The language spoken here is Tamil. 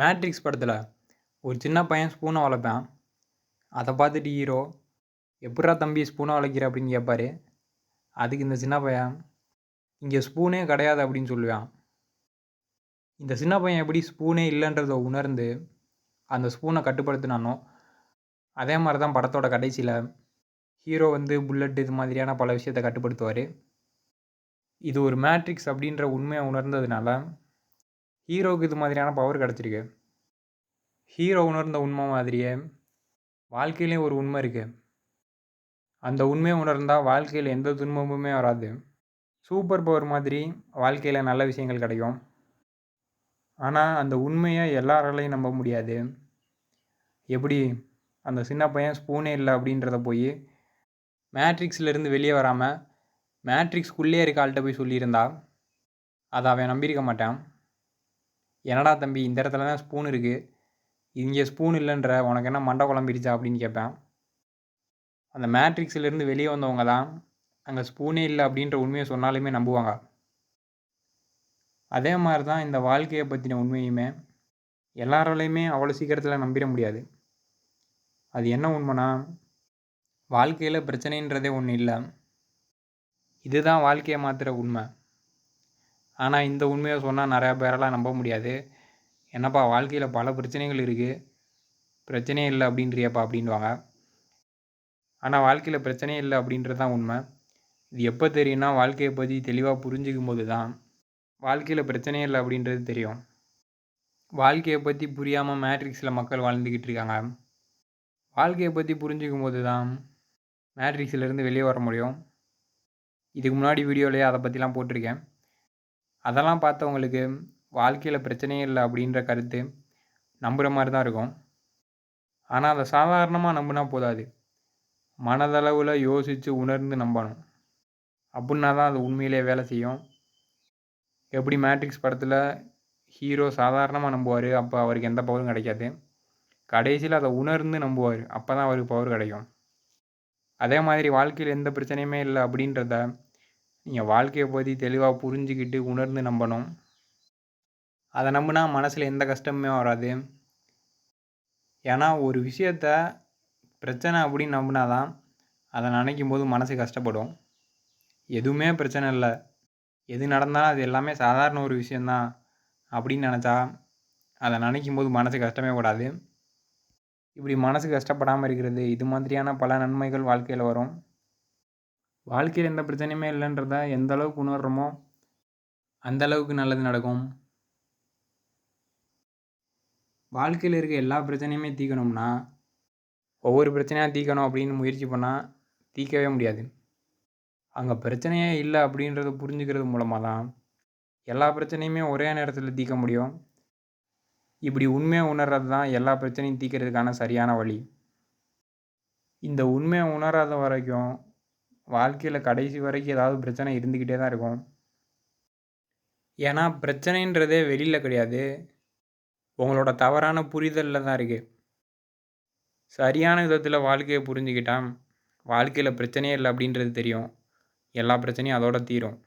மேட்ரிக்ஸ் படத்தில் ஒரு சின்ன பையன் ஸ்பூனை வளர்ப்பான். அதை பார்த்துட்டு ஹீரோ எப்புட்றா தம்பி ஸ்பூனை வளைக்கிற அப்படின்னு கேட்பாரு அதுக்கு இந்த சின்ன பையன் இங்கே ஸ்பூனே கிடையாது அப்படின்னு சொல்லுவான். இந்த சின்ன பையன் எப்படி ஸ்பூனே இல்லைன்றதை உணர்ந்து அந்த ஸ்பூனை கட்டுப்படுத்தினானோ அதே மாதிரி தான் படத்தோட கடைசியில் ஹீரோ வந்து புல்லட் இது மாதிரியான பல விஷயத்தை கட்டுப்படுத்துவார். இது ஒரு மேட்ரிக்ஸ் அப்படின்ற உண்மையை உணர்ந்ததுனால ஹீரோவுக்கு இது மாதிரியான பவர் கிடச்சிருக்கு. ஹீரோ உணர்ந்த உண்மை மாதிரியே வாழ்க்கையிலையும் ஒரு உண்மை இருக்குது அந்த உண்மையை உணர்ந்தால் வாழ்க்கையில் எந்த துன்பமுமே வராது. சூப்பர் பவர் மாதிரி வாழ்க்கையில் நல்ல விஷயங்கள் கிடைக்கும். ஆனால் அந்த உண்மையை எல்லாராலையும் நம்ப முடியாது. எப்படி அந்த சின்ன பையன் ஸ்பூனே இல்லை அப்படின்றத போய் மேட்ரிக்ஸ்லேருந்து வெளியே வராமல் மேட்ரிக்ஸ்குள்ளே இருக்க ஆள்கிட்ட போய் சொல்லியிருந்தா அதை அவன் நம்பியிருக்க மாட்டான். என்னடா தம்பி இந்த இடத்துல தான் ஸ்பூன் இருக்குது இங்கே ஸ்பூன் இல்லைன்ற உனக்கு என்ன மண்டை குழம்பிடுச்சா அப்படின்னு கேட்பேன். அந்த மேட்ரிக்ஸ்லேருந்து வெளியே வந்தவங்க தான் அங்கே ஸ்பூனே இல்லை அப்படின்ற உண்மையை சொன்னாலுமே நம்புவாங்க. அதே மாதிரி தான் இந்த வாழ்க்கையை பற்றின உண்மையுமே எல்லாராலையுமே அவ்வளோ சீக்கிரத்தில் நம்பிட முடியாது. அது என்ன உண்மைனா வாழ்க்கையில் பிரச்சனைன்றதே ஒன்றும் இல்லை. இதுதான் வாழ்க்கையை மாற்றுற உண்மை. ஆனால் இந்த உண்மையை சொன்னால் நிறையா பேரெல்லாம் நம்ப முடியாது. என்னப்பா வாழ்க்கையில் பல பிரச்சனைகள் இருக்குது பிரச்சனையே இல்லை அப்படின்றியப்பா அப்படின்வாங்க ஆனால் வாழ்க்கையில் பிரச்சனையே இல்லை அப்படின்றது தான் உண்மை. இது எப்போ தெரியும்னா வாழ்க்கையை பற்றி தெளிவாக புரிஞ்சுக்கும் போது தான் வாழ்க்கையில் பிரச்சனையே இல்லை அப்படின்றது தெரியும். வாழ்க்கையை பற்றி புரியாமல் மேட்ரிக்ஸில் மக்கள் வாழ்ந்துக்கிட்டு இருக்காங்க. வாழ்க்கையை பற்றி புரிஞ்சுக்கும் போது தான் மேட்ரிக்ஸிலேருந்து வெளியே வர முடியும். இதுக்கு முன்னாடி வீடியோலேயே அதை பற்றிலாம் போட்டிருக்கேன். அதெல்லாம் பார்த்தவங்களுக்கு வாழ்க்கையில் பிரச்சனையே இல்லை அப்படின்ற கருத்து நம்புகிற மாதிரி தான் இருக்கும். ஆனால் அதை சாதாரணமாக நம்பினா போதாது. மனதளவில் யோசித்து உணர்ந்து நம்பணும். அப்படின்னா தான் அது உண்மையிலே வேலை செய்யும். எப்படி மேட்ரிக்ஸ் படத்தில் ஹீரோ சாதாரணமாக நம்புவார் அப்போ அவருக்கு எந்த பவரும் கிடைக்காது. கடைசியில் அதை உணர்ந்து நம்புவார் அப்போ தான் அவருக்கு பவர் கிடைக்கும். அதே மாதிரி வாழ்க்கையில் எந்த பிரச்சனையுமே இல்லை அப்படின்றத நீங்கள் வாழ்க்கையை பற்றி தெளிவாக புரிஞ்சுக்கிட்டு உணர்ந்து நம்பணும். அதை நம்பினா மனசில் எந்த கஷ்டமுமே வராது. ஏன்னா ஒரு விஷயத்த பிரச்சனை அப்படின்னு நம்பினா தான் அதை நினைக்கும் போது மனசு கஷ்டப்படும். எதுவுமே பிரச்சனை இல்லை. எது நடந்தாலும் அது எல்லாமே சாதாரண ஒரு விஷயந்தான் அப்படின்னு நினச்சா அதை நினைக்கும் போது மனசு கஷ்டமே படாது. இப்படி மனசு கஷ்டப்படாமல் இருக்கிறது இது மாதிரியான பல நன்மைகள் வாழ்க்கையில் வரும். வாழ்க்கையில் எந்த பிரச்சனையுமே இல்லைன்றத எந்த அளவுக்கு உணர்கிறோமோ அந்த அளவுக்கு நல்லது நடக்கும். வாழ்க்கையில் இருக்க எல்லா பிரச்சனையுமே தீர்க்கணும்னா ஒவ்வொரு பிரச்சனையாக தீர்க்கணும் அப்படின்னு முயற்சி பண்ணால் தீர்க்கவே முடியாது. அங்கே பிரச்சனையே இல்லை அப்படின்றத புரிஞ்சுக்கிறது மூலமாக தான் எல்லா பிரச்சனையுமே ஒரே நேரத்தில் தீர்க்க முடியும். இப்படி உண்மையை உணர்றது தான் எல்லா பிரச்சனையும் தீர்க்கறதுக்கான சரியான வழி. இந்த உண்மையை உணராத வரைக்கும் வாழ்க்கையில் கடைசி வரைக்கும் ஏதாவது பிரச்சனை இருந்துக்கிட்டே தான் இருக்கும். ஏன்னா பிரச்சனைன்றதே வெளியில் கிடையாது. உங்களோட தவறான புரிதலில் தான் இருக்குது சரியான விதத்தில் வாழ்க்கையை புரிஞ்சுக்கிட்டால் வாழ்க்கையில் பிரச்சனையே இல்லை அப்படின்றது தெரியும். எல்லா பிரச்சனையும் அதோட தீரும்.